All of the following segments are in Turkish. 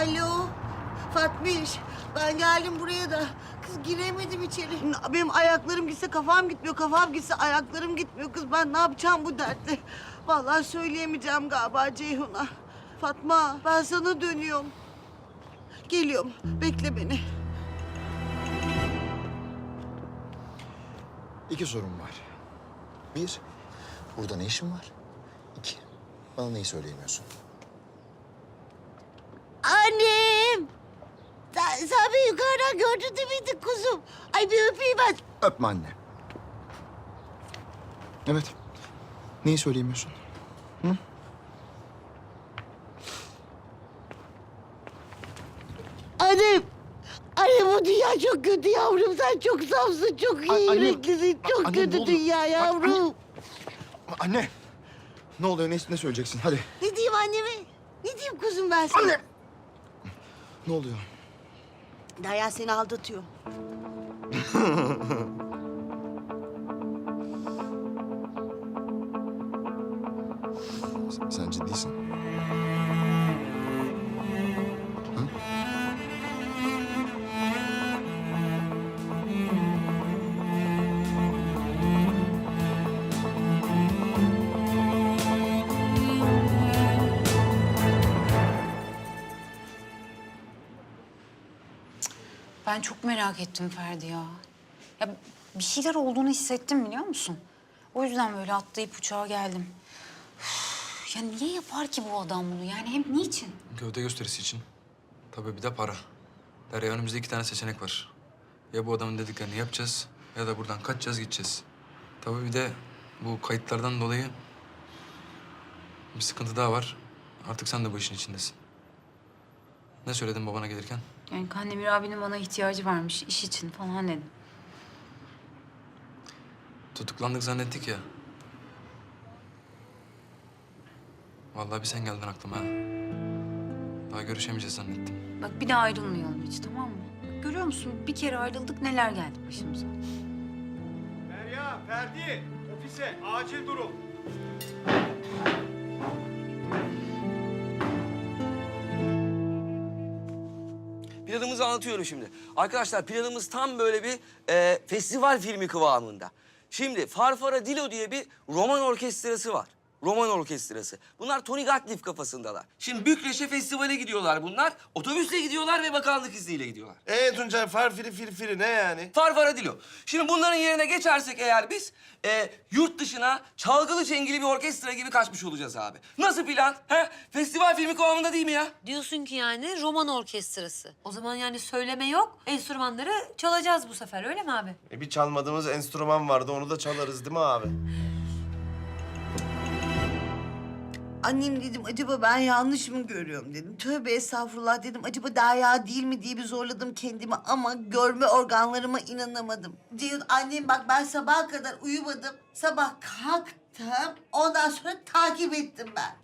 Alo, Fatmiş. Ben geldim buraya da. Kız giremedim içeri. Benim ayaklarım gitse kafam gitmiyor, kafam gitse ayaklarım gitmiyor. Kız ben ne yapacağım bu dertte? Vallahi söyleyemeyeceğim galiba Ceyhun'a. Fatma, ben sana dönüyorum. Geliyorum, bekle beni. İki sorun var. Bir, burada ne işin var? İki, bana neyi söyleyemiyorsun? Annem! Beni yukarıdan gördün değil miydin kuzum? Ay bir öpeyim ben. Öpme anne. Evet. Neyi söyleyemiyorsun? Annem! Annem bu dünya çok kötü yavrum. Sen çok safsın, çok iyi annem- yüreklisin. Çok Annem, ne kötü dünya Ay, yavrum. Anne! Ne oluyor? Ne, ne söyleyeceksin? Hadi. Ne diyeyim anneme? Ne diyeyim kuzum ben sana? Anne! Ne oluyor? Derya seni aldatıyor. Ben çok merak ettim Ferdi ya. Ya bir şeyler olduğunu hissettim biliyor musun? O yüzden böyle atlayıp uçağa geldim. Üf, ya niye yapar ki bu adam bunu? Yani hem niçin? Gövde gösterisi için. Tabii bir de para. Derya önümüzde iki tane seçenek var. Ya bu adamın dediklerini yapacağız ya da buradan kaçacağız gideceğiz. Tabii bir de bu kayıtlardan dolayı bir sıkıntı daha var. Artık sen de bu işin içindesin. Ne söyledin babana gelirken? Yani Kandemir abinin bana ihtiyacı varmış iş için falan dedim. Tutuklandık zannettik ya. Vallahi bir sen geldin aklıma ha. Daha görüşemeyeceğiz zannettim. Bak bir daha ayrılmayalım hiç tamam mı? Bak, görüyor musun bir kere ayrıldık neler geldi başımıza. Derya, Ferdi, ofise, acil durum. Planımızı anlatıyorum şimdi. Arkadaşlar planımız tam böyle bir e, festival filmi kıvamında. Şimdi Farfara Dilo diye bir roman orkestrası var. Roman orkestrası. Bunlar Tony Gatliff kafasındalar. Şimdi Bükreş'e festivale gidiyorlar bunlar. Otobüsle gidiyorlar ve bakanlık izniyle gidiyorlar. Ee Tuncay far firi firi firi ne yani? Farfara Dilo. Şimdi bunların yerine geçersek eğer biz e, yurt dışına çalgılı çengili bir orkestra gibi kaçmış olacağız abi. Nasıl plan? He? Festival filmi kıvamında değil mi ya? Diyorsun ki yani roman orkestrası. O zaman yani söyleme yok. Enstrümanları çalacağız bu sefer öyle mi abi? E bir çalmadığımız enstrüman vardı onu da çalarız değil mi abi? Annem dedim acaba ben yanlış mı görüyorum dedim. Tövbe estağfurullah dedim. Acaba Derya değil mi diye bir zorladım kendimi ama görme organlarıma inanamadım. Ceyhun annem bak ben sabaha kadar uyumadım. Sabah kalktım ondan sonra takip ettim ben.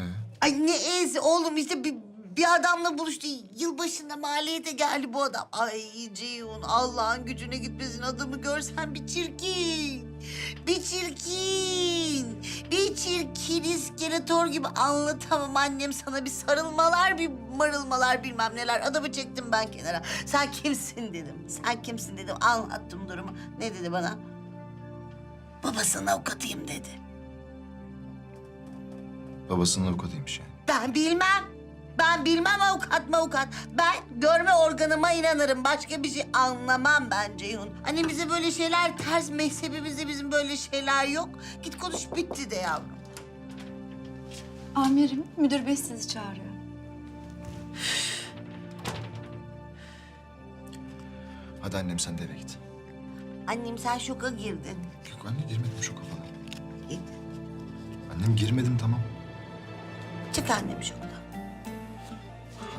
Ee? Ay ne ezi oğlum işte bir, bir adamla buluştu. Yılbaşında maliyete geldi bu adam. Ay Ceyhun Allah'ın gücüne gitmesin adamı görsen bir çirkin. Bir çirkin. Bir çirkin iskeletor gibi anlatamam annem sana bir sarılmalar bir marılmalar bilmem neler. Adamı çektim ben kenara. Sen kimsin dedim. Sen kimsin dedim. Anlattım durumu. Ne dedi bana? Babasının avukatıyım dedi. Babasının avukatıymış yani. Ben bilmem. Ben bilmem avukat mı avukat. Ben görme organıma inanırım. Başka bir şey anlamam ben Ceyhun. Hani bize böyle şeyler ters mezhebimizde bizim böyle şeyler yok. Git konuş bitti de yavrum. Amirim müdür bey sizi çağırıyor. Hadi annem sen de eve git. Annem sen şoka girdin. Yok anne girmedim şoka falan. Git. Annem girmedim tamam. Çık annem şoktan.